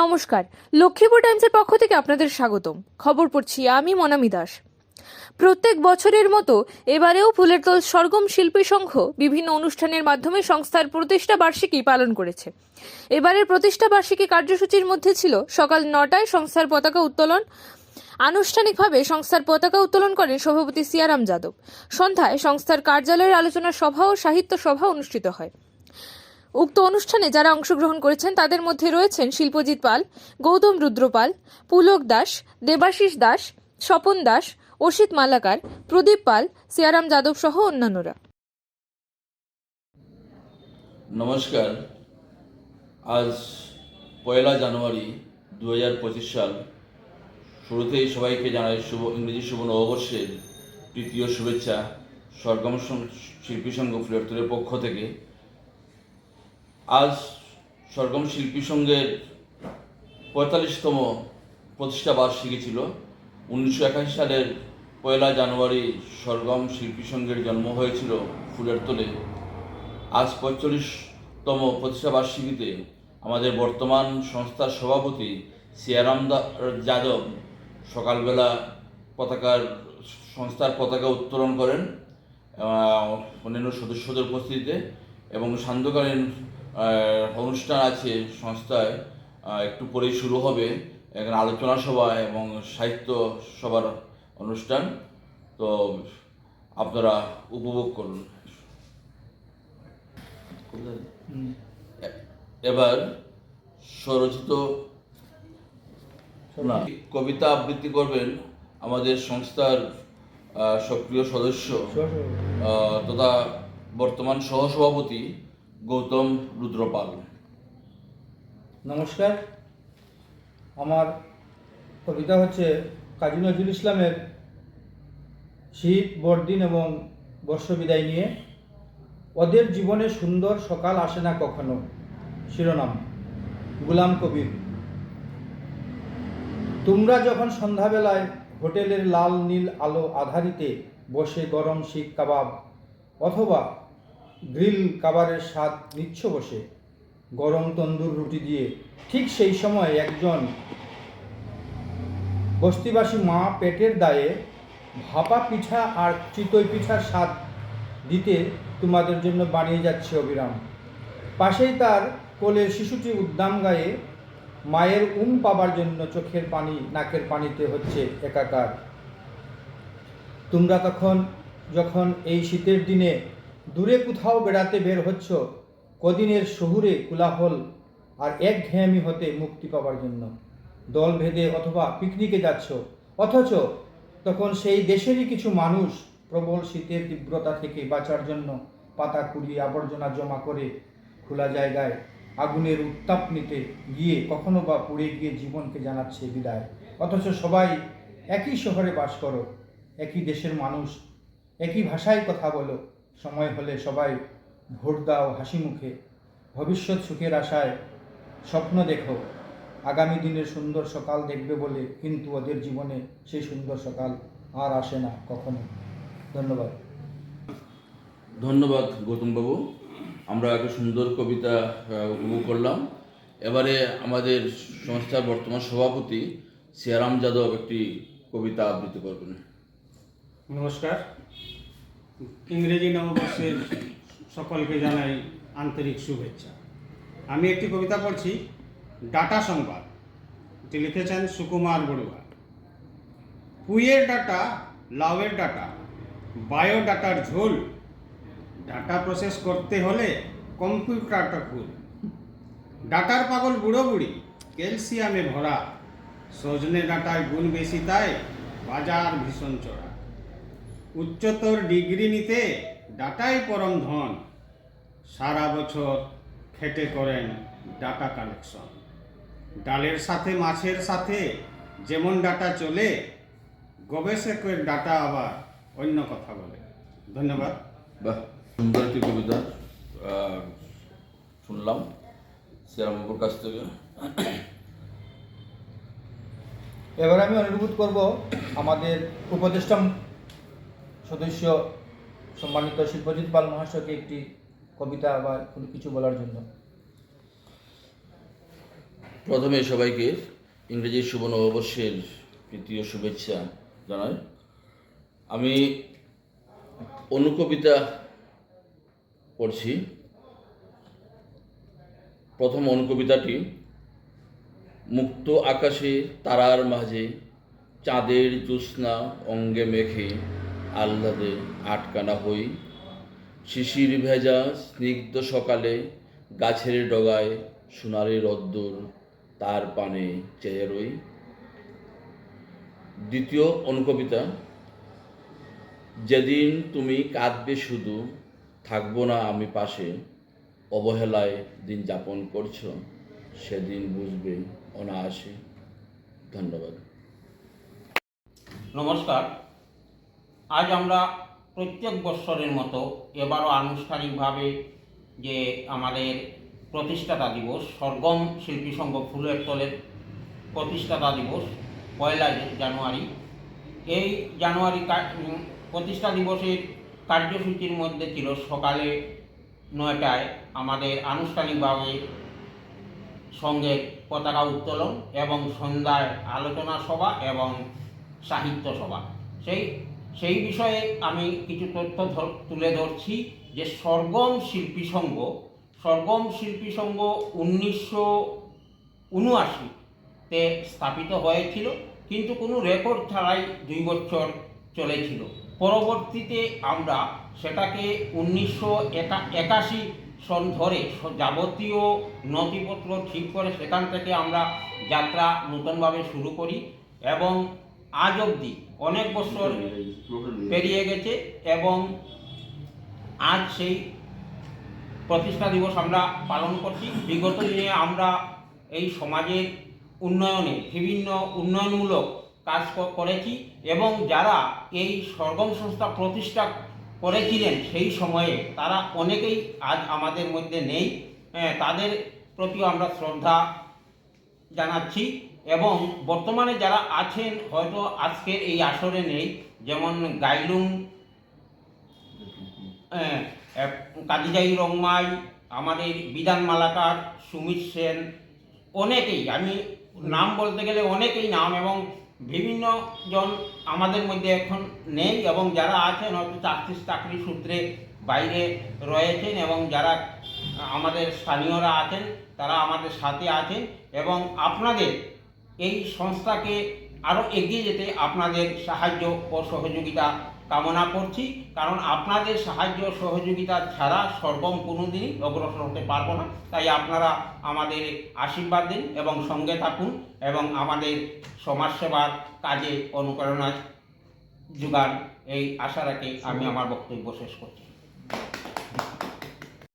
নমস্কার। লক্ষ্মীপুর টাইমসের পক্ষ থেকে আপনাদের স্বাগতম। খবর পড়ছি আমি মনামি দাস। প্রত্যেক বছরের মতো এবারেও ফুলের তোল সরগম শিল্পী সংঘ বিভিন্ন অনুষ্ঠানের মাধ্যমে সংস্থার প্রতিষ্ঠা বার্ষিকী পালন করেছে। এবারের প্রতিষ্ঠা বার্ষিকী কার্যসূচির মধ্যে ছিল সকাল নটায় সংস্থার পতাকা উত্তোলন। আনুষ্ঠানিকভাবে সংস্থার পতাকা উত্তোলন করেন সভাপতি সিয়ারাম যাদব। সন্ধ্যায় সংস্থার কার্যালয়ের আলোচনা সভা ও সাহিত্য সভা অনুষ্ঠিত হয়। উক্ত অনুষ্ঠানে যারা অংশগ্রহণ করেছেন তাদের মধ্যে রয়েছেন শিল্পজিৎ পাল, গৌতম রুদ্রপাল পুলক দাস, দেবাশিস দাস, স্বপন দাস অসিত মালাকার, প্রদীপ পাল, সিয়ারাম যাদব সহ অন্যান্যরা। নমস্কার। আজ পয়লা জানুয়ারি দু হাজার পঁচিশ সাল। শুরুতেই সবাইকে জানাই শুভ, ইংরেজি শুভ নববর্ষের তৃতীয় শুভেচ্ছা। সরগম শিল্পী সংঘ ফুলেরতুলের পক্ষ থেকে আজ সরগম শিল্পী সংঘের পঁয়তাল্লিশতম প্রতিষ্ঠা বার্ষিকী ছিল। উনিশশো একাশি সালের পয়লা জানুয়ারি সরগম শিল্পী সংঘের জন্ম হয়েছিল ফুলের তোলে। আজ পঁয়তাল্লিশতম প্রতিষ্ঠা বার্ষিকীতে আমাদের বর্তমান সংস্থার সভাপতি সিয়ারাম যাদব সকালবেলা পতাকার, সংস্থার পতাকা উত্তোলন করেন অন্যান্য সদস্যদের উপস্থিতিতে এবং সান্ধ্যকালীন অনুষ্ঠান আছে সংস্থায় একটু পরেই শুরু হবে। এখানে আলোচনা সভা এবং সাহিত্য সভার অনুষ্ঠান। তো আপনারা উপভোগ করুন। এবার স্বরচিত কবিতা আবৃত্তি করবেন আমাদের সংস্থার সক্রিয় সদস্য তথা বর্তমান সহসভাপতি গৌতম রুদ্রপাল। নমস্কার। আমার কবিতা হচ্ছে কাজী নজরুল ইসলামের শীত, বড়দিন এবং বর্ষ বিদায় নিয়ে। ওদের জীবনে সুন্দর সকাল আসে না কখনো। শিরোনাম, গুলাম কবির। তোমরা যখন সন্ধ্যাবেলায় হোটেলের লাল নীল আলো আধারিতে বসে গরম শিক কাবাব অথবা গ্রিল কাবারের স্বাদ নিচ্ছ বসে। গরম তন্দুর রুটি দিয়ে ঠিক সেই সময় একজন বস্তিবাসী মা পেটের দায়ে ভাপা পিঠা আর চিতই পিঠার স্বাদ দিতে তোমাদের জন্য বানিয়ে যাচ্ছে অবিরাম। পাশেই তার কোলের শিশুটি উদ্দাম গায়ে মায়ের উম পাবার জন্য চোখের পানি, নাকের পানিতে হচ্ছে একাকার। তোমরা তখন, যখন এই শীতের দিনে দূরে কোথাও বেড়াতে বের হচ্ছ, কদিনের শহুরে কোলাহল আর এক ঘেয়ামি হতে মুক্তি পাবার জন্য। দল ভেদে অথবা পিকনিকে যাচ্ছ, অথচ তখন সেই দেশেরই কিছু মানুষ প্রবল শীতের তীব্রতা থেকে বাঁচার জন্য পাতা কুড়িয়ে আবর্জনা জমা করে খোলা জায়গায় আগুনের উত্তাপ নিতে গিয়ে কখনো বা পুড়ে গিয়ে জীবনকে জানাচ্ছে বিদায়। অথচ সবাই একই শহরে বাস করো, একই দেশের মানুষ, একই ভাষায় কথা বলো সময় হলে সবাই ভোট দাও হাসি মুখে। ভবিষ্যৎ সুখের আশায় স্বপ্ন দেখো। আগামী দিনের সুন্দর সকাল দেখবে বলে কিন্তু ওদের জীবনে সেই সুন্দর সকাল আর আসে না কখনো ধন্যবাদ। ধন্যবাদ গৌতমবাবু। আমরা একটা সুন্দর কবিতা উপভোগ করলাম। এবারে আমাদের সংস্থার বর্তমান সভাপতি সিয়ারাম যাদব একটি কবিতা আবৃত্তি করবেন। নমস্কার। ইংরেজি নববর্ষের সকলকে জানাই আন্তরিক শুভেচ্ছা। আমি একটি কবিতা পড়ছি, ডাটা সংবাদ। এটি লিখেছেন সুকুমার বড়ুয়া। পুইয়ের ডাটা, লাউয়ের ডাটা, বায়ো ডাটার ঝোল। ডাটা প্রসেস করতে হলে কম্পিউটারটা খুল। ডাটার পাগল বুড়ো বুড়ি, ক্যালসিয়ামে ভরা। সজনে ডাটায় গুণ বেশি তাই বাজার ভীষণ চড়া। উচ্চতর ডিগ্রি নিতে ডাটাই পরম ধন। সারা বছর খেটে করেন ডাটা কালেকশন। ডালের সাথে মাছের সাথে যেমন ডাটা চলে গবেষকের ডাটা আবার অন্য কথা বলে। ধন্যবাদ। বাহ সুন্দর একটি কবিতা শুনলাম সিয়ারামবাবুর কাছ থেকে। এবার আমি অনুরোধ করব আমাদের উপদেষ্টা সদস্য সম্মানিত শিল্পজিৎ পাল মহাশয়কে একটি কবিতা বা কিছু বলার জন্য। প্রথমে সবাইকে ইংরেজি শুভ নববর্ষের তৃতীয় শুভেচ্ছা জানাই। আমি অনুকবিতা পড়ছি। প্রথম অনুকবিতাটি, মুক্ত আকাশে তারার মাঝে চাঁদের জ্যোৎস্না অঙ্গে মেখে আহ্লাদে আটকানা হই। শিশির ভেজা স্নিগ্ধ সকালে গাছের ডগায় সোনালি রদ্দুর তার পানে চেয়ে রই। দ্বিতীয় অনুকবিতা, যেদিন তুমি কাঁদবে শুধু, থাকব না আমি পাশে, অবহেলায় দিন যাপন করছ, সেদিন বুঝবে অনায়াসে। ধন্যবাদ। নমস্কার। আজ আমরা প্রত্যেক বৎসরের মতো এবারও আনুষ্ঠানিকভাবে যে আমাদের প্রতিষ্ঠাতা দিবস, সরগম শিল্পী সংঘ ফুলের তলের প্রতিষ্ঠাতা দিবস, পয়লা জানুয়ারি। এই জানুয়ারি প্রতিষ্ঠা দিবসের কার্যসূচির মধ্যে ছিল সকালে নয়টায় আমাদের আনুষ্ঠানিকভাবে সঙ্গে পতাকা উত্তোলন এবং সন্ধ্যায় আলোচনা সভা এবং সাহিত্য সভা। সেই সেই বিষয়ে আমি কিছু তথ্য তুলে ধরছি যে সরগম শিল্পী সংঘ, সরগম শিল্পী সংঘ উনিশশো উনআশিতে স্থাপিত হয়েছিল, কিন্তু কোনো রেকর্ড ছাড়াই দুই বছর চলেছিল। পরবর্তীতে আমরা সেটাকে উনিশশো একাশি সন ধরে যাবতীয় নথিপত্র ঠিক করে সেখান থেকে আমরা যাত্রা নতুনভাবে শুরু করি এবং আজ অবধি অনেক বছর পেরিয়ে গেছে এবং আজ সেই প্রতিষ্ঠা দিবস আমরা পালন করছি। বিগত দিনে আমরা এই সমাজের উন্নয়নে বিভিন্ন উন্নয়নমূলক কাজ করেছি এবং যারা এই সরগম সংস্থা প্রতিষ্ঠা করেছিলেন সেই সময়ে তারা অনেকেই আজ আমাদের মধ্যে নেই। হ্যাঁ, তাদের প্রতিও আমরা শ্রদ্ধা জানাচ্ছি। এবং বর্তমানে যারা আছেন হয়তো আজকের এই আসরে নেই যেমন গাইলুং আহ, আহ, কাদিজাই রংমাই আমাদের বিধান মালাকার সুমিত সেন অনেকেই আমি নাম বলতে গেলে অনেকেই নাম এবং বিভিন্ন জন আমাদের মধ্যে এখন নেই এবং যারা আছেন হয়তো চাকরি চাকরি সূত্রে বাইরে রয়েছেন এবং যারা আমাদের স্থানীয়রা আছেন তারা আমাদের সাথে আছেন এবং আপনাদের এই সংস্থাকে আরও এগিয়ে যেতে আপনাদের সাহায্য ও সহযোগিতা কামনা করছি। কারণ আপনাদের সাহায্য সহযোগিতা ছাড়া সর্বম কোনোদিনই অগ্রসর হতে পারব না। তাই আপনারা আমাদের আশীর্বাদ দিন এবং সঙ্গে থাকুন এবং আমাদের সমাজসেবার কাজে অনুপ্রেরণা যোগান। এই আশা রাখে আমি আমার বক্তব্য শেষ করছি।